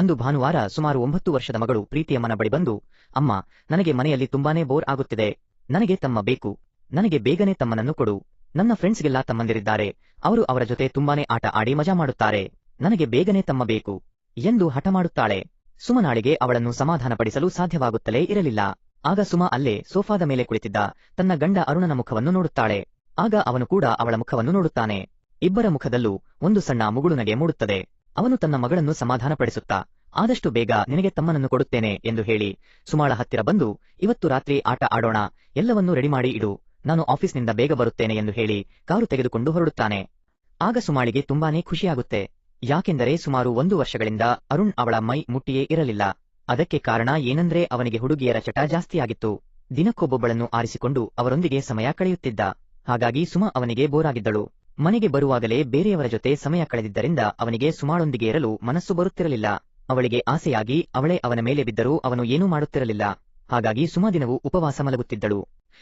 ಅಂದು ಭಾನುವಾರ ಸುಮಾರು ಒಂಬತ್ತು ವರ್ಷದ ಮಗಳು ಪ್ರೀತಿಯಮ್ಮನ ಬಳಿ ಬಂದು, ಅಮ್ಮ, ನನಗೆ ಮನೆಯಲ್ಲಿ ತುಂಬಾನೇ ಬೋರ್ ಆಗುತ್ತಿದೆ. ನನಗೆ ತಮ್ಮ ಬೇಕು. ನನಗೆ ಬೇಗನೆ ತಮ್ಮನನ್ನು ಕೊಡು. ನನ್ನ ಫ್ರೆಂಡ್ಸ್ಗೆಲ್ಲ ತಮ್ಮಂದಿರಿದ್ದಾರೆ. ಅವರು ಅವರ ಜೊತೆ ತುಂಬಾನೇ ಆಟ ಆಡಿ ಮಜಾ ಮಾಡುತ್ತಾರೆ. ನನಗೆ ಬೇಗನೆ ತಮ್ಮ ಬೇಕು ಎಂದು ಹಠ ಮಾಡುತ್ತಾಳೆ. ಸುಮನಾಳಿಗೆ ಅವಳನ್ನು ಸಮಾಧಾನಪಡಿಸಲು ಸಾಧ್ಯವಾಗುತ್ತಲೇ ಇರಲಿಲ್ಲ. ಆಗ ಸುಮ ಅಲ್ಲೇ ಸೋಫಾದ ಮೇಲೆ ಕುಳಿತಿದ್ದ ತನ್ನ ಗಂಡ ಅರುಣನ ಮುಖವನ್ನು ನೋಡುತ್ತಾಳೆ. ಆಗ ಅವನು ಕೂಡ ಅವಳ ಮುಖವನ್ನು ನೋಡುತ್ತಾನೆ. ಇಬ್ಬರ ಮುಖದಲ್ಲೂ ಒಂದು ಸಣ್ಣ ಮುಗುಳುನಗೆ ಮೂಡುತ್ತದೆ. ಅವನು ತನ್ನ ಮಗಳನ್ನು ಸಮಾಧಾನಪಡಿಸುತ್ತಾ ಆದಷ್ಟು ಬೇಗ ನಿನಗೆ ತಮ್ಮನನ್ನು ಕೊಡುತ್ತೇನೆ ಎಂದು ಹೇಳಿ ಸುಮಾಳ ಹತ್ತಿರ ಬಂದು, ಇವತ್ತು ರಾತ್ರಿ ಆಟ ಆಡೋಣ, ಎಲ್ಲವನ್ನೂ ರೆಡಿ ಮಾಡಿ ಇಡು, ನಾನು ಆಫೀಸ್ನಿಂದ ಬೇಗ ಬರುತ್ತೇನೆ ಎಂದು ಹೇಳಿ ಕಾರು ತೆಗೆದುಕೊಂಡು ಹೊರಡುತ್ತಾನೆ. ಆಗ ಸುಮಾಳಿಗೆ ತುಂಬಾನೇ ಖುಷಿಯಾಗುತ್ತೆ. ಯಾಕೆಂದರೆ ಸುಮಾರು ಒಂದು ವರ್ಷಗಳಿಂದ ಅರುಣ್ ಅವಳ ಮೈ ಮುಟ್ಟಿಯೇ ಇರಲಿಲ್ಲ. ಅದಕ್ಕೆ ಕಾರಣ ಏನಂದ್ರೆ ಅವನಿಗೆ ಹುಡುಗಿಯರ ಚಟ ಜಾಸ್ತಿಯಾಗಿತ್ತು. ದಿನಕ್ಕೊಬ್ಬೊಬ್ಬಳನ್ನು ಆರಿಸಿಕೊಂಡು ಅವರೊಂದಿಗೆ ಸಮಯ ಕಳೆಯುತ್ತಿದ್ದ. ಹಾಗಾಗಿ ಸುಮ ಅವನಿಗೆ ಬೋರಾಗಿದ್ದಳು. ಮನೆಗೆ ಬರುವಾಗಲೇ ಬೇರೆಯವರ ಜೊತೆ ಸಮಯ ಕಳೆದಿದ್ದರಿಂದ ಅವನಿಗೆ ಸುಮಾಳೊಂದಿಗೆ ಇರಲು ಮನಸ್ಸು ಬರುತ್ತಿರಲಿಲ್ಲ. ಅವಳಿಗೆ ಆಸೆಯಾಗಿ ಅವಳೇ ಅವನ ಮೇಲೆ ಬಿದ್ದರೂ ಅವನು ಏನೂ ಮಾಡುತ್ತಿರಲಿಲ್ಲ. ಹಾಗಾಗಿ ಸುಮಾ ದಿನವೂ ಉಪವಾಸ ಮಲಗುತ್ತಿದ್ದಳು.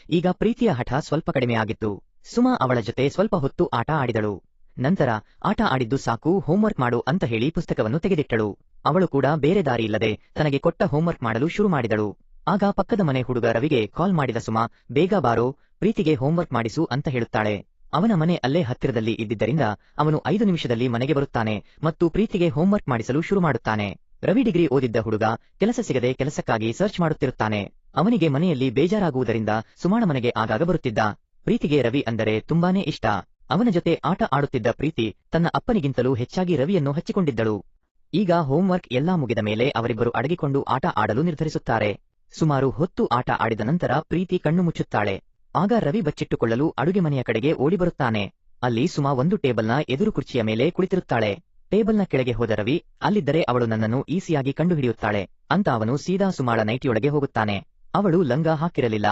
ಈಗ ಪ್ರೀತಿಯ ಹಠ ಸ್ವಲ್ಪ ಕಡಿಮೆಯಾಗಿತ್ತು ಸುಮಾ ಅವಳ ಜೊತೆ ಸ್ವಲ್ಪ ಹೊತ್ತು ಆಟ ಆಡಿದಳು. ನಂತರ, ಆಟ ಆಡಿದ್ದು ಸಾಕು ಹೋಂವರ್ಕ್ ಮಾಡು ಅಂತ ಹೇಳಿ ಪುಸ್ತಕವನ್ನು ತೆಗೆದಿಟ್ಟಳು. ಅವಳು ಕೂಡ ಬೇರೆ ದಾರಿ ಇಲ್ಲದೆ ತನಗೆ ಕೊಟ್ಟ ಹೋಂವರ್ಕ್ ಮಾಡಲು ಶುರು ಮಾಡಿದಳು. ಆಗ ಪಕ್ಕದ ಮನೆ ಹುಡುಗ ರವಿಗೆ ಕಾಲ್ ಮಾಡಿದ ಸುಮಾ, ಬೇಗ ಬಾರೋ, ಪ್ರೀತಿಗೆ ಹೋಂವರ್ಕ್ ಮಾಡಿಸು ಅಂತ ಹೇಳುತ್ತಾಳೆ. ಅವನ ಮನೆ ಅಲ್ಲೇ ಹತ್ತಿರದಲ್ಲಿ ಇದ್ದಿದ್ದರಿಂದ ಅವನು ಐದು ನಿಮಿಷದಲ್ಲಿ ಮನೆಗೆ ಬರುತ್ತಾನೆ ಮತ್ತು ಪ್ರೀತಿಗೆ ಹೋಂವರ್ಕ್ ಮಾಡಿಸಲು ಶುರು ಮಾಡುತ್ತಾನೆ. ರವಿ ಡಿಗ್ರಿ ಓದಿದ್ದ ಹುಡುಗ ಕೆಲಸ ಸಿಗದೆ ಕೆಲಸಕ್ಕಾಗಿ ಸರ್ಚ್ ಮಾಡುತ್ತಿರುತ್ತಾನೆ. ಅವನಿಗೆ ಮನೆಯಲ್ಲಿ ಬೇಜಾರಾಗುವುದರಿಂದ ಸುಮಾಣ ಮನೆಗೆ ಆಗಾಗ ಬರುತ್ತಿದ್ದ. ಪ್ರೀತಿಗೆ ರವಿ ಅಂದರೆ ತುಂಬಾನೇ ಇಷ್ಟ. ಅವನ ಜೊತೆ ಆಟ ಆಡುತ್ತಿದ್ದ ಪ್ರೀತಿ ತನ್ನ ಅಪ್ಪನಿಗಿಂತಲೂ ಹೆಚ್ಚಾಗಿ ರವಿಯನ್ನು ಹಚ್ಚಿಕೊಂಡಿದ್ದಳು. ಈಗ ಹೋಂವರ್ಕ್ ಎಲ್ಲಾ ಮುಗಿದ ಮೇಲೆ ಅವರಿಬ್ಬರು ಅಡಗಿಕೊಂಡು ಆಟ ಆಡಲು ನಿರ್ಧರಿಸುತ್ತಾರೆ. ಸುಮಾರು ಹೊತ್ತು ಆಟ ಆಡಿದ ನಂತರ ಪ್ರೀತಿ ಕಣ್ಣು ಮುಚ್ಚುತ್ತಾಳೆ. ಆಗ ರವಿ ಬಚ್ಚಿಟ್ಟುಕೊಳ್ಳಲು ಅಡುಗೆ ಮನೆಯ ಕಡೆಗೆ ಓಡಿಬರುತ್ತಾನೆ ಅಲ್ಲಿ ಸುಮಾ ಒಂದು ಟೇಬಲ್ನ ಎದುರು ಕುರ್ಚಿಯ ಮೇಲೆ ಕುಳಿತಿರುತ್ತಾಳೆ. ಟೇಬಲ್ನ ಕೆಳಗೆ ಹೋದ ರವಿ, ಅಲ್ಲಿದ್ದರೆ ಅವಳು ನನ್ನನ್ನು ಈಸಿಯಾಗಿ ಕಂಡುಹಿಡಿಯುತ್ತಾಳೆ ಅಂತ ಅವನು ಸೀದಾ ಸುಮಾಳ ನೈಟಿಯೊಳಗೆ ಹೋಗುತ್ತಾನೆ. ಅವಳು ಲಂಗ ಹಾಕಿರಲಿಲ್ಲ.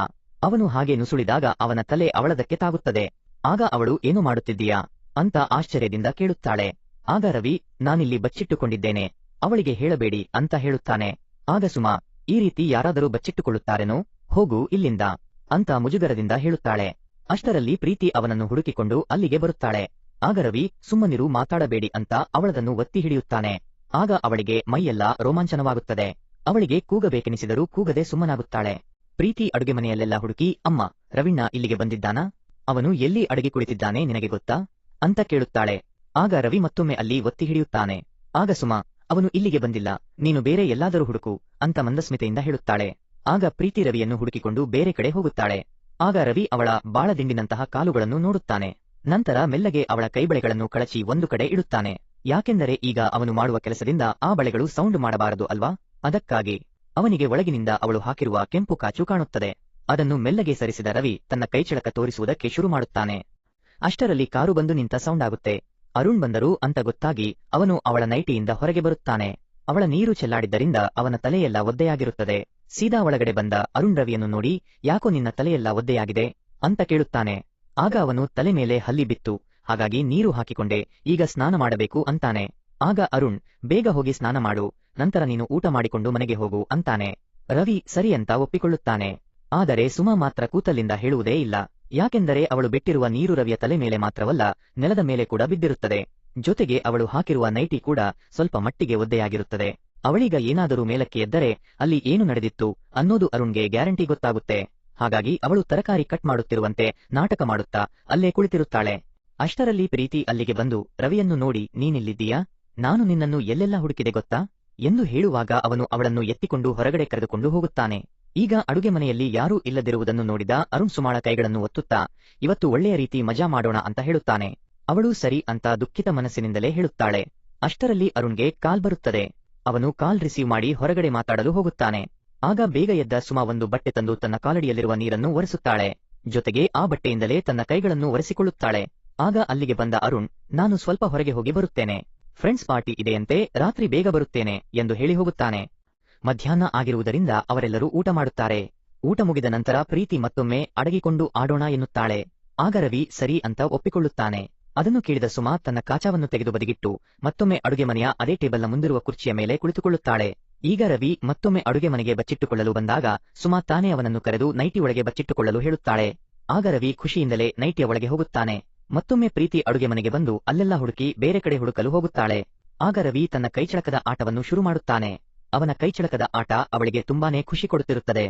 ಅವನು ಹಾಗೆ ನುಸುಳಿದಾಗ ಅವನ ತಲೆ ಅವಳದಕ್ಕೆ ತಾಗುತ್ತದೆ. ಆಗ ಅವಳು ಏನು ಮಾಡುತ್ತಿದ್ದೀಯಾ? ಅಂತ ಆಶ್ಚರ್ಯದಿಂದ ಕೇಳುತ್ತಾಳೆ. ಆಗ ರವಿ, ನಾನಿಲ್ಲಿ ಬಚ್ಚಿಟ್ಟುಕೊಂಡಿದ್ದೇನೆ. ಅವಳಿಗೆ ಹೇಳಬೇಡಿ ಅಂತ ಹೇಳುತ್ತಾನೆ. ಆಗ ಸುಮಾ, ಈ ರೀತಿ ಯಾರಾದರೂ ಬಚ್ಚಿಟ್ಟುಕೊಳ್ಳುತ್ತಾರೆನೋ? ಹೋಗು ಇಲ್ಲಿಂದ. ಅಂತ ಮುಜುಗರದಿಂದ ಹೇಳುತ್ತಾಳೆ. ಅಷ್ಟರಲ್ಲಿ ಪ್ರೀತಿ ಅವನನ್ನು ಹುಡುಕಿಕೊಂಡು ಅಲ್ಲಿಗೆ ಬರುತ್ತಾಳೆ. ಆಗ ರವಿ, ಸುಮ್ಮನಿರು ಮಾತಾಡಬೇಡಿ ಅಂತ ಅವಳದನ್ನು ಒತ್ತಿ ಹಿಡಿಯುತ್ತಾನೆ. ಆಗ ಅವಳಿಗೆ ಮೈಯೆಲ್ಲ ರೋಮಾಂಚನವಾಗುತ್ತದೆ. ಅವಳಿಗೆ ಕೂಗಬೇಕೆನಿಸಿದರೂ ಕೂಗದೆ ಸುಮ್ಮನಾಗುತ್ತಾಳೆ. ಪ್ರೀತಿ ಅಡುಗೆ ಮನೆಯಲ್ಲೆಲ್ಲ ಹುಡುಕಿ, ಅಮ್ಮ, ರವಿಣ್ಣ ಇಲ್ಲಿಗೆ ಬಂದಿದ್ದಾನಾ? ಅವನು ಎಲ್ಲಿ ಅಡಗಿ ಕುಳಿತಿದ್ದಾನೆ ನಿನಗೆ ಗೊತ್ತಾ? ಅಂತ ಕೇಳುತ್ತಾಳೆ. ಆಗ ರವಿ ಮತ್ತೊಮ್ಮೆ ಅಲ್ಲಿ ಒತ್ತಿ ಹಿಡಿಯುತ್ತಾನೆ. ಆಗ ಸುಮಾ, ಅವನು ಇಲ್ಲಿಗೆ ಬಂದಿಲ್ಲ. ನೀನು ಬೇರೆ ಎಲ್ಲಾದರೂ ಹುಡುಕು, ಅಂತ ಮಂದಸ್ಮಿತೆಯಿಂದ ಹೇಳುತ್ತಾಳೆ. ಆಗ ಪ್ರೀತಿ ರವಿಯನ್ನು ಹುಡುಕಿಕೊಂಡು ಬೇರೆ ಕಡೆ ಹೋಗುತ್ತಾಳೆ. ಆಗ ರವಿ ಅವಳ ಬಾಳದಿಂಡಿನಂತಹ ಕಾಲುಗಳನ್ನು ನೋಡುತ್ತಾನೆ. ನಂತರ ಮೆಲ್ಲಗೆ ಅವಳ ಕೈಬಳೆಗಳನ್ನು ಕಳಚಿ ಒಂದು ಕಡೆ ಇಡುತ್ತಾನೆ. ಯಾಕೆಂದರೆ ಈಗ ಅವನು ಮಾಡುವ ಕೆಲಸದಿಂದ ಆ ಬಳೆಗಳು ಸೌಂಡ್ ಮಾಡಬಾರದು ಅಲ್ವಾ? ಅದಕ್ಕಾಗಿ ಅವನಿಗೆ ಒಳಗಿನಿಂದ ಅವಳು ಹಾಕಿರುವ ಕೆಂಪು ಕಾಚು ಕಾಣುತ್ತದೆ. ಅದನ್ನು ಮೆಲ್ಲಗೆ ಸರಿಸಿದ ರವಿ ತನ್ನ ಕೈಚಳಕ ತೋರಿಸುವುದಕ್ಕೆ ಶುರು ಮಾಡುತ್ತಾನೆ. ಅಷ್ಟರಲ್ಲಿ ಕಾರು ಬಂದು ನಿಂತ ಸೌಂಡ್ ಆಗುತ್ತೆ. ಅರುಣ್ ಬಂದರು ಅಂತ ಗೊತ್ತಾಗಿ ಅವನು ಅವಳ ನೈಟಿಯಿಂದ ಹೊರಗೆ ಬರುತ್ತಾನೆ. ಅವಳ ನೀರು ಚೆಲ್ಲಾಡಿದ್ದರಿಂದ ಅವನ ತಲೆಯೆಲ್ಲ ಒದ್ದೆಯಾಗಿರುತ್ತದೆ. ಸೀದಾ ಒಳಗಡೆ ಬಂದ ಅರುಣ್ ರವಿಯನ್ನು ನೋಡಿ, ಯಾಕೋ ನಿನ್ನ ತಲೆಯೆಲ್ಲ ಒದ್ದೆಯಾಗಿದೆ? ಅಂತ ಕೇಳುತ್ತಾನೆ. ಆಗ ಅವನು ತಲೆ ಮೇಲೆ ಹಲ್ಲಿ ಬಿತ್ತು. ಹಾಗಾಗಿ ನೀರು ಹಾಕಿಕೊಂಡೆ, ಈಗ ಸ್ನಾನ ಮಾಡಬೇಕು ಅಂತಾನೆ. ಆಗ ಅರುಣ್, ಬೇಗ ಹೋಗಿ ಸ್ನಾನ ಮಾಡು, ನಂತರ ನೀನು ಊಟ ಮಾಡಿಕೊಂಡು ಮನೆಗೆ ಹೋಗು ಅಂತಾನೆ. ರವಿ ಸರಿ ಅಂತ ಒಪ್ಪಿಕೊಳ್ಳುತ್ತಾನೆ. ಆದರೆ ಸುಮಾ ಮಾತ್ರ ಕೂತಲ್ಲಿಂದ ಹೇಳುವುದೇ ಇಲ್ಲ. ಯಾಕೆಂದರೆ ಅವಳು ಬಿಟ್ಟಿರುವ ನೀರು ರವಿಯ ತಲೆ ಮೇಲೆ ಮಾತ್ರವಲ್ಲ, ನೆಲದ ಮೇಲೆ ಕೂಡ ಬಿದ್ದಿರುತ್ತದೆ. ಜೊತೆಗೆ ಅವಳು ಹಾಕಿರುವ ನೈಟಿ ಕೂಡ ಸ್ವಲ್ಪ ಮಟ್ಟಿಗೆ ಒದ್ದೆಯಾಗಿರುತ್ತದೆ. ಅವಳೀಗ ಏನಾದರೂ ಮೇಲಕ್ಕೆ ಎದ್ದರೆ ಅಲ್ಲಿ ಏನು ನಡೆದಿತ್ತು ಅನ್ನೋದು ಅರುಣ್ಗೆ ಗ್ಯಾರಂಟಿ ಗೊತ್ತಾಗುತ್ತೆ. ಹಾಗಾಗಿ ಅವಳು ತರಕಾರಿ ಕಟ್ ಮಾಡುತ್ತಿರುವಂತೆ ನಾಟಕ ಮಾಡುತ್ತಾ ಅಲ್ಲೇ ಕುಳಿತಿರುತ್ತಾಳೆ. ಅಷ್ಟರಲ್ಲಿ ಪ್ರೀತಿ ಅಲ್ಲಿಗೆ ಬಂದು, ರವಿಯನ್ನು ನೋಡಿ, ನೀನಿಲ್ಲಿದ್ದೀಯಾ? ನಾನು ನಿನ್ನನ್ನು ಎಲ್ಲೆಲ್ಲ ಹುಡುಕಿದೆ ಗೊತ್ತಾ? ಎಂದು ಹೇಳುವಾಗ ಅವನು ಅವಳನ್ನು ಎತ್ತಿಕೊಂಡು ಹೊರಗಡೆ ಕರೆದುಕೊಂಡು ಹೋಗುತ್ತಾನೆ. ಈಗ ಅಡುಗೆ ಮನೆಯಲ್ಲಿ ಯಾರೂ ಇಲ್ಲದಿರುವುದನ್ನು ನೋಡಿದ ಅರುಣ್ ಸುಮಾಳ ಕೈಗಳನ್ನು ಒತ್ತುತ್ತಾ, ಇವತ್ತು ಒಳ್ಳೆಯ ರೀತಿ ಮಜಾ ಮಾಡೋಣ ಅಂತ ಹೇಳುತ್ತಾನೆ. ಅವಳು ಸರಿ ಅಂತ ದುಃಖಿತ ಮನಸ್ಸಿನಿಂದಲೇ ಹೇಳುತ್ತಾಳೆ. ಅಷ್ಟರಲ್ಲಿ ಅರುಣ್ಗೆ ಕಾಲ್ ಬರುತ್ತದೆ. ಅವನು ಕಾಲ್ ರಿಸೀವ್ ಮಾಡಿ ಹೊರಗಡೆ ಮಾತಾಡಲು ಹೋಗುತ್ತಾನೆ. ಆಗ ಬೇಗ ಎದ್ದ ಸುಮಾ ಒಂದು ಬಟ್ಟೆ ತಂದು ತನ್ನ ಕಾಲಡಿಯಲ್ಲಿರುವ ನೀರನ್ನು ಒರೆಸುತ್ತಾಳೆ. ಜೊತೆಗೆ ಆ ಬಟ್ಟೆಯಿಂದಲೇ ತನ್ನ ಕೈಗಳನ್ನು ಒರೆಸಿಕೊಳ್ಳುತ್ತಾಳೆ. ಆಗ ಅಲ್ಲಿಗೆ ಬಂದ ಅರುಣ್, ನಾನು ಸ್ವಲ್ಪ ಹೊರಗೆ ಹೋಗಿ ಬರುತ್ತೇನೆ. ಫ್ರೆಂಡ್ಸ್ ಪಾರ್ಟಿ ಇದೆಯಂತೆ, ರಾತ್ರಿ ಬೇಗ ಬರುತ್ತೇನೆ, ಎಂದು ಹೇಳಿ ಹೋಗುತ್ತಾನೆ. ಮಧ್ಯಾಹ್ನ ಆಗಿರುವುದರಿಂದ ಅವರೆಲ್ಲರೂ ಊಟ ಮಾಡುತ್ತಾರೆ. ಊಟ ಮುಗಿದ ನಂತರ ಪ್ರೀತಿ ಮತ್ತೊಮ್ಮೆ ಅಡಗಿಕೊಂಡು ಆಡೋಣ ಎನ್ನುತ್ತಾಳೆ. ಆಗ ರವಿ, ಸರಿ ಅಂತ ಒಪ್ಪಿಕೊಳ್ಳುತ್ತಾನೆ. ಅದನ್ನು ಕೇಳಿದ ಸುಮಾ ತನ್ನ ಕಾಚಾವನ್ನು ತೆಗೆದು ಬದಿಗಿಟ್ಟು, ಮತ್ತೊಮ್ಮೆ ಅಡುಗೆ ಮನೆಯ ಅದೇ ಟೇಬಲ್ನ ಮುಂದಿರುವ ಕುರ್ಚಿಯ ಮೇಲೆ ಕುಳಿತುಕೊಳ್ಳುತ್ತಾಳೆ. ಈಗ ರವಿ ಮತ್ತೊಮ್ಮೆ ಅಡುಗೆ ಮನೆಗೆ ಬಚ್ಚಿಟ್ಟುಕೊಳ್ಳಲು ಬಂದಾಗ, ಸುಮಾ ತಾನೇ ಅವನನ್ನು ಕರೆದು ನೈಟಿ ಒಳಗೆ ಬಚ್ಚಿಟ್ಟುಕೊಳ್ಳಲು ಹೇಳುತ್ತಾಳೆ. ಆಗ ರವಿ ಖುಷಿಯಿಂದಲೇ ನೈಟಿಯ ಒಳಗೆ ಹೋಗುತ್ತಾನೆ. ಮತ್ತೊಮ್ಮೆ ಪ್ರೀತಿ ಅಡುಗೆ ಮನೆಗೆ ಬಂದು ಅಲ್ಲೆಲ್ಲ ಹುಡುಕಿ ಬೇರೆ ಕಡೆ ಹುಡುಕಲು ಹೋಗುತ್ತಾಳೆ. ಆಗ ರವಿ ತನ್ನ ಕೈಚಳಕದ ಆಟವನ್ನು ಶುರು ಮಾಡುತ್ತಾನೆ. ಅವನ ಕೈಚಳಕದ ಆಟ ಅವಳಿಗೆ ತುಂಬಾನೇ ಖುಷಿ ಕೊಡುತ್ತಿರುತ್ತದೆ.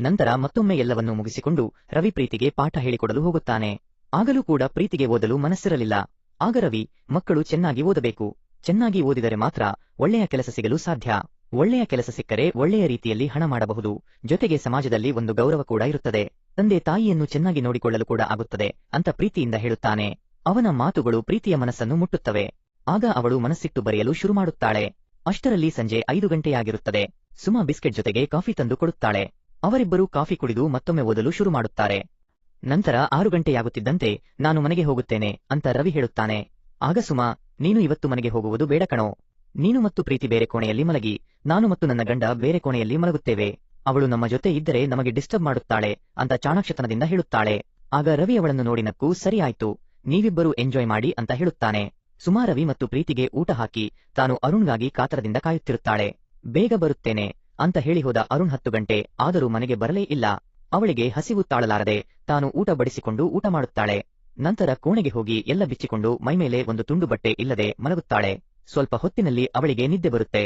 ನಂತರ ಮತ್ತೊಮ್ಮೆ ಎಲ್ಲವನ್ನೂ ಮುಗಿಸಿಕೊಂಡು ರವಿ ಪ್ರೀತಿಗೆ ಪಾಠ ಹೇಳಿಕೊಡಲು ಹೋಗುತ್ತಾನೆ. ಆಗಲೂ ಕೂಡ ಪ್ರೀತಿಗೆ ಓದಲು ಮನಸ್ಸಿರಲಿಲ್ಲ. ಆಗ ರವಿ, ಮಕ್ಕಳು ಚೆನ್ನಾಗಿ ಓದಬೇಕು. ಚೆನ್ನಾಗಿ ಓದಿದರೆ ಮಾತ್ರ ಒಳ್ಳೆಯ ಕೆಲಸ ಸಿಗಲು ಸಾಧ್ಯ. ಒಳ್ಳೆಯ ಕೆಲಸ ಸಿಕ್ಕರೆ ಒಳ್ಳೆಯ ರೀತಿಯಲ್ಲಿ ಹಣ ಮಾಡಬಹುದು. ಜೊತೆಗೆ ಸಮಾಜದಲ್ಲಿ ಒಂದು ಗೌರವ ಕೂಡ ಇರುತ್ತದೆ. ತಂದೆ ತಾಯಿಯನ್ನು ಚೆನ್ನಾಗಿ ನೋಡಿಕೊಳ್ಳಲು ಕೂಡ ಆಗುತ್ತದೆ ಅಂತ ಪ್ರೀತಿಯಿಂದ ಹೇಳುತ್ತಾನೆ. ಅವನ ಮಾತುಗಳು ಪ್ರೀತಿಯ ಮನಸ್ಸನ್ನು ಮುಟ್ಟುತ್ತವೆ. ಆಗ ಅವಳು ಮನಸ್ಸಿಟ್ಟು ಬರೆಯಲು ಶುರು ಮಾಡುತ್ತಾಳೆ. ಅಷ್ಟರಲ್ಲಿ ಸಂಜೆ ಐದು ಗಂಟೆಯಾಗಿರುತ್ತದೆ. ಸುಮಾ ಬಿಸ್ಕೆಟ್ ಜೊತೆಗೆ ಕಾಫಿ ತಂದು ಕೊಡುತ್ತಾಳೆ. ಅವರಿಬ್ಬರು ಕಾಫಿ ಕುಡಿದು ಮತ್ತೊಮ್ಮೆ ಓದಲು ಶುರು ಮಾಡುತ್ತಾರೆ. ನಂತರ ಆರು ಗಂಟೆಯಾಗುತ್ತಿದ್ದಂತೆ ನಾನು ಮನೆಗೆ ಹೋಗುತ್ತೇನೆ ಅಂತ ರವಿ ಹೇಳುತ್ತಾನೆ. ಆಗ ಸುಮಾ, ನೀನು ಇವತ್ತು ಮನೆಗೆ ಹೋಗುವುದು ಬೇಡ ಕಣೋ. ನೀನು ಮತ್ತು ಪ್ರೀತಿ ಬೇರೆ ಕೋಣೆಯಲ್ಲಿ ಮಲಗಿ, ನಾನು ಮತ್ತು ನನ್ನ ಗಂಡ ಬೇರೆ ಕೋಣೆಯಲ್ಲಿ ಮಲಗುತ್ತೇವೆ. ಅವಳು ನಮ್ಮ ಜೊತೆ ಇದ್ದರೆ ನಮಗೆ ಡಿಸ್ಟರ್ಬ್ ಮಾಡುತ್ತಾಳೆ ಅಂತ ಚಾಣಾಕ್ಷತನದಿಂದ ಹೇಳುತ್ತಾಳೆ. ಆಗ ರವಿ ಅವಳನ್ನು ನೋಡಿ ನಕ್ಕು, ಸರಿ ಆಯ್ತು, ನೀವಿಬ್ಬರು ಎಂಜಾಯ್ ಮಾಡಿ ಅಂತ ಹೇಳುತ್ತಾನೆ. ಸುಮಾ, ರವಿ ಮತ್ತು ಪ್ರೀತಿಗೆ ಊಟ ಹಾಕಿ, ತಾನು ಅರುಣ್ಗಾಗಿ ಕಾತರದಿಂದ ಕಾಯುತ್ತಿರುತ್ತಾಳೆ. ಬೇಗ ಬರುತ್ತೇನೆ ಅಂತ ಹೇಳಿ ಹೋದ ಅರುಣ್ ಹತ್ತು ಗಂಟೆ, ಆದರೂ ಮನೆಗೆ ಬರಲೇ ಇಲ್ಲ. ಅವಳಿಗೆ ಹಸಿವು ತಾಳಲಾರದೆ ತಾನು ಊಟ ಬಡಿಸಿಕೊಂಡು ಊಟ ಮಾಡುತ್ತಾಳೆ. ನಂತರ ಕೋಣೆಗೆ ಹೋಗಿ ಎಲ್ಲ ಬಿಚ್ಚಿಕೊಂಡು ಮೈಮೇಲೆ ಒಂದು ತುಂಡು ಬಟ್ಟೆ ಇಲ್ಲದೆ ಮಲಗುತ್ತಾಳೆ. ಸ್ವಲ್ಪ ಹೊತ್ತಿನಲ್ಲಿ ಅವಳಿಗೆ ನಿದ್ದೆ ಬರುತ್ತೆ.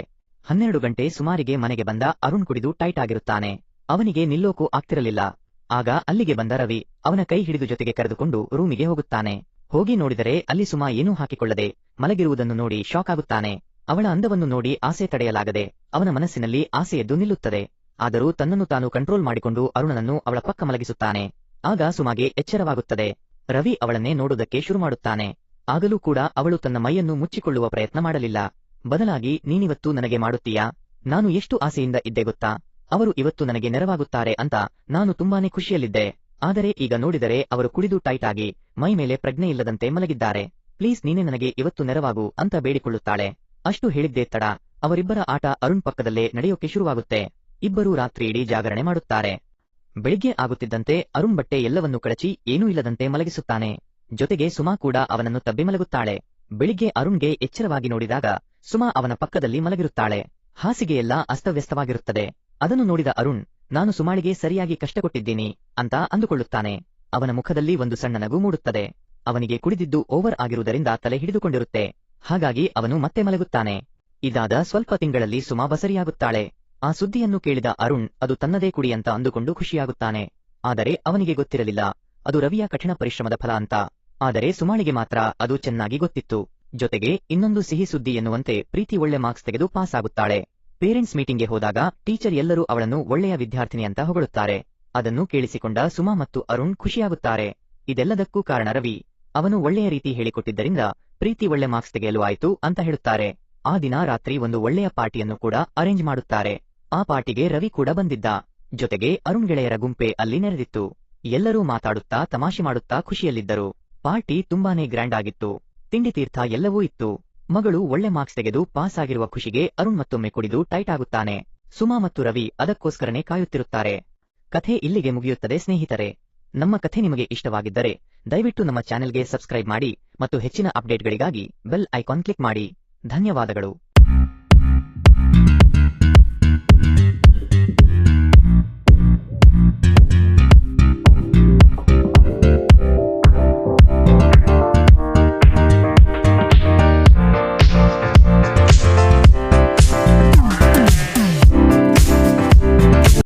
ಹನ್ನೆರಡು ಗಂಟೆ ಸುಮಾರಿಗೆ ಮನೆಗೆ ಬಂದ ಅರುಣ್ ಕುಡಿದು ಟೈಟ್ ಆಗಿರುತ್ತಾನೆ. ಅವನಿಗೆ ನಿಲ್ಲೋಕು ಆಗ್ತಿರಲಿಲ್ಲ. ಆಗ ಅಲ್ಲಿಗೆ ಬಂದ ರವಿ ಅವನ ಕೈ ಹಿಡಿದು ಜೊತೆಗೆ ಕರೆದುಕೊಂಡು ರೂಮಿಗೆ ಹೋಗುತ್ತಾನೆ. ಹೋಗಿ ನೋಡಿದರೆ ಅಲ್ಲಿ ಸುಮಾ ಏನೂ ಹಾಕಿಕೊಳ್ಳದೆ ಮಲಗಿರುವುದನ್ನು ನೋಡಿ ಶಾಕ್ ಆಗುತ್ತಾನೆ. ಅವಳ ಅಂದವನ್ನು ನೋಡಿ ಆಸೆ ತಡೆಯಲಾಗದೆ ಅವನ ಮನಸ್ಸಿನಲ್ಲಿ ಆಸೆಯದ್ದು ನಿಲ್ಲುತ್ತದೆ. ಆದರೂ ತನ್ನನ್ನು ತಾನು ಕಂಟ್ರೋಲ್ ಮಾಡಿಕೊಂಡು ಅರುಣನನ್ನು ಅವಳ ಪಕ್ಕ ಮಲಗಿಸುತ್ತಾನೆ. ಆಗ ಸುಮಾಗೆ ಎಚ್ಚರವಾಗುತ್ತದೆ. ರವಿ ಅವಳನ್ನೇ ನೋಡುವುದಕ್ಕೆ ಶುರು ಮಾಡುತ್ತಾನೆ. ಆಗಲೂ ಕೂಡ ಅವಳು ತನ್ನ ಮೈಯನ್ನು ಮುಚ್ಚಿಕೊಳ್ಳುವ ಪ್ರಯತ್ನ ಮಾಡಲಿಲ್ಲ. ಬದಲಾಗಿ, ನೀನಿವತ್ತು ನನಗೆ ಮಾಡುತ್ತೀಯಾ? ನಾನು ಎಷ್ಟು ಆಸೆಯಿಂದ ಇದ್ದೆ ಗೊತ್ತಾ? ಅವರು ಇವತ್ತು ನನಗೆ ನೆರವಾಗುತ್ತಾರೆ ಅಂತ ನಾನು ತುಂಬಾನೇ ಖುಷಿಯಲ್ಲಿದ್ದೆ. ಆದರೆ ಈಗ ನೋಡಿದರೆ ಅವರು ಕುಡಿದು ಟೈಟ್ ಆಗಿ ಮೈ ಮೇಲೆ ಪ್ರಜ್ಞೆ ಇಲ್ಲದಂತೆ ಮಲಗಿದ್ದಾರೆ. ಪ್ಲೀಸ್ ನೀನೇ ನನಗೆ ಇವತ್ತು ನೆರವಾಗು ಅಂತ ಬೇಡಿಕೊಳ್ಳುತ್ತಾಳೆ. ಅಷ್ಟು ಹೇಳಿದ್ದೇ ತಡ. ಅವರಿಬ್ಬರ ಆಟ ಅರುಣ್ ಪಕ್ಕದಲ್ಲೇ ನಡೆಯೋಕೆ ಶುರುವಾಗುತ್ತೆ. ಇಬ್ಬರೂ ರಾತ್ರಿ ಇಡೀ ಜಾಗರಣೆ ಮಾಡುತ್ತಾರೆ. ಬೆಳಿಗ್ಗೆ ಆಗುತ್ತಿದ್ದಂತೆ ಅರುಣ್ ಬಟ್ಟೆ ಎಲ್ಲವನ್ನೂ ಕಳಚಿ ಏನೂ ಇಲ್ಲದಂತೆ ಮಲಗಿಸುತ್ತಾನೆ. ಜೊತೆಗೆ ಸುಮಾ ಕೂಡ ಅವನನ್ನು ತಬ್ಬಿ ಮಲಗುತ್ತಾಳೆ. ಬೆಳಿಗ್ಗೆ ಅರುಣ್ಗೆ ಎಚ್ಚರವಾಗಿ ನೋಡಿದಾಗ ಸುಮಾ ಅವನ ಪಕ್ಕದಲ್ಲಿ ಮಲಗಿರುತ್ತಾಳೆ. ಹಾಸಿಗೆಯೆಲ್ಲ ಅಸ್ತವ್ಯಸ್ತವಾಗಿರುತ್ತದೆ. ಅದನ್ನು ನೋಡಿದ ಅರುಣ್, ನಾನು ಸುಮಾಳಿಗೆ ಸರಿಯಾಗಿ ಕಷ್ಟ ಕೊಟ್ಟಿದ್ದೀನಿ ಅಂತ ಅಂದುಕೊಳ್ಳುತ್ತಾನೆ. ಅವನ ಮುಖದಲ್ಲಿ ಒಂದು ಸಣ್ಣ ನಗು ಮೂಡುತ್ತದೆ. ಅವನಿಗೆ ಕುಡಿದಿದ್ದು ಓವರ್ ಆಗಿರುವುದರಿಂದ ತಲೆ ಹಿಡಿದುಕೊಂಡಿರುತ್ತೆ. ಹಾಗಾಗಿ ಅವನು ಮತ್ತೆ ಮಲಗುತ್ತಾನೆ. ಇದಾದ ಸ್ವಲ್ಪ ತಿಂಗಳಲ್ಲಿ ಸುಮಾ ಬಸರಿಯಾಗುತ್ತಾಳೆ. ಆ ಸುದ್ದಿಯನ್ನು ಕೇಳಿದ ಅರುಣ್, ಅದು ತನ್ನದೇ ಕುಡಿ ಅಂತ ಅಂದುಕೊಂಡು ಖುಷಿಯಾಗುತ್ತಾನೆ. ಆದರೆ ಅವನಿಗೆ ಗೊತ್ತಿರಲಿಲ್ಲ, ಅದು ರವಿಯ ಕಠಿಣ ಪರಿಶ್ರಮದ ಫಲ ಅಂತ. ಆದರೆ ಸುಮಾಳಿಗೆ ಮಾತ್ರ ಅದು ಚೆನ್ನಾಗಿ ಗೊತ್ತಿತ್ತು. ಜೊತೆಗೆ ಇನ್ನೊಂದು ಸಿಹಿ ಸುದ್ದಿ ಎನ್ನುವಂತೆ ಪ್ರೀತಿ ಒಳ್ಳೆ ಮಾರ್ಕ್ಸ್ ತೆಗೆದು ಪಾಸ್ ಆಗುತ್ತಾಳೆ ಪೇರೆಂಟ್ಸ್ ಮೀಟಿಂಗ್ಗೆ ಹೋದಾಗ ಟೀಚರ್ ಎಲ್ಲರೂ ಅವಳನ್ನು ಒಳ್ಳೆಯ ವಿದ್ಯಾರ್ಥಿನಿ ಅಂತ ಹೊಗಳುತ್ತಾರೆ. ಅದನ್ನು ಕೇಳಿಸಿಕೊಂಡ ಸುಮಾ ಮತ್ತು ಅರುಣ್ ಖುಷಿಯಾಗುತ್ತಾರೆ. ಇದೆಲ್ಲದಕ್ಕೂ ಕಾರಣ ರವಿ. ಅವನು ಒಳ್ಳೆಯ ರೀತಿ ಹೇಳಿಕೊಟ್ಟಿದ್ದರಿಂದ ಪ್ರೀತಿ ಒಳ್ಳೆ ಮಾರ್ಕ್ಸ್ ತೆಗೆಯಲು ಆಯಿತು ಅಂತ ಹೇಳುತ್ತಾರೆ. ಆ ದಿನ ರಾತ್ರಿ ಒಂದು ಒಳ್ಳೆಯ ಪಾರ್ಟಿಯನ್ನು ಕೂಡ ಅರೇಂಜ್ ಮಾಡುತ್ತಾರೆ. ಆ ಪಾರ್ಟಿಗೆ ರವಿ ಕೂಡ ಬಂದಿದ್ದ. ಜೊತೆಗೆ ಅರುಣ್ ಗೆಳೆಯರ ಗುಂಪೆ ಅಲ್ಲಿ ನೆರೆದಿತ್ತು. ಎಲ್ಲರೂ ಮಾತಾಡುತ್ತಾ ತಮಾಷೆ ಮಾಡುತ್ತಾ ಖುಷಿಯಲ್ಲಿದ್ದರು. ಪಾರ್ಟಿ ತುಂಬಾನೇ ಗ್ರ್ಯಾಂಡ್ ಆಗಿತ್ತು. ತಿಂಡಿ ತೀರ್ಥ ಎಲ್ಲವೂ ಇತ್ತು. ಮಗಳು ಒಳ್ಳೆ ಮಾರ್ಕ್ಸ್ ತೆಗೆದು ಪಾಸ್ ಆಗಿರುವ ಖುಷಿಗೆ ಅರುಣ್ ಮತ್ತೊಮ್ಮೆ ಕುಡಿದು ಟೈಟ್ ಆಗುತ್ತಾನೆ. ಸುಮಾ ಮತ್ತು ರವಿ ಅದಕ್ಕೋಸ್ಕರನೇ ಕಾಯುತ್ತಿರುತ್ತಾರೆ. ಕಥೆ ಇಲ್ಲಿಗೆ ಮುಗಿಯುತ್ತದೆ ಸ್ನೇಹಿತರೆ. ನಮ್ಮ ಕಥೆ ನಿಮಗೆ ಇಷ್ಟವಾಗಿದ್ದರೆ ದಯವಿಟ್ಟು ನಮ್ಮ ಚಾನೆಲ್ಗೆ ಸಬ್ಸ್ಕ್ರೈಬ್ ಮಾಡಿ ಮತ್ತು ಹೆಚ್ಚಿನ ಅಪ್ಡೇಟ್ಗಳಿಗಾಗಿ ಬೆಲ್ ಐಕಾನ್ ಕ್ಲಿಕ್ ಮಾಡಿ. ಧನ್ಯವಾದಗಳು.